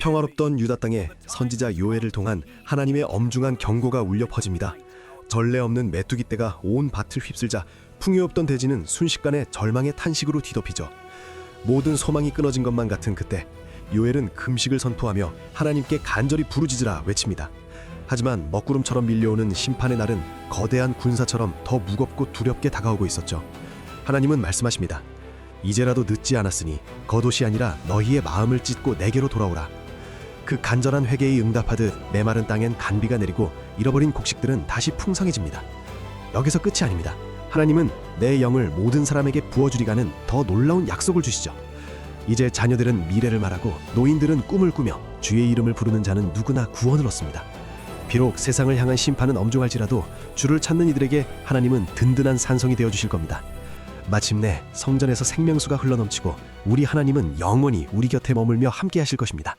평화롭던 유다 땅에 선지자 요엘을 통한 하나님의 엄중한 경고가 울려 퍼집니다. 전례 없는 메뚜기 떼가 온 밭을 휩쓸자 풍요없던 대지는 순식간에 절망의 탄식으로 뒤덮이죠. 모든 소망이 끊어진 것만 같은 그때 요엘은 금식을 선포하며 하나님께 간절히 부르짖으라 외칩니다. 하지만 먹구름처럼 밀려오는 심판의 날은 거대한 군사처럼 더 무겁고 두렵게 다가오고 있었죠. 하나님은 말씀하십니다. 이제라도 늦지 않았으니 겉옷이 아니라 너희의 마음을 찢고 내게로 돌아오라. 그 간절한 회개에 응답하듯 메마른 땅엔 간비가 내리고 잃어버린 곡식들은 다시 풍성해집니다. 여기서 끝이 아닙니다. 하나님은 내 영을 모든 사람에게 부어주리가는 더 놀라운 약속을 주시죠. 이제 자녀들은 미래를 말하고 노인들은 꿈을 꾸며 주의 이름을 부르는 자는 누구나 구원을 얻습니다. 비록 세상을 향한 심판은 엄중할지라도 주를 찾는 이들에게 하나님은 든든한 산성이 되어 주실 겁니다. 마침내 성전에서 생명수가 흘러넘치고 우리 하나님은 영원히 우리 곁에 머물며 함께 하실 것입니다.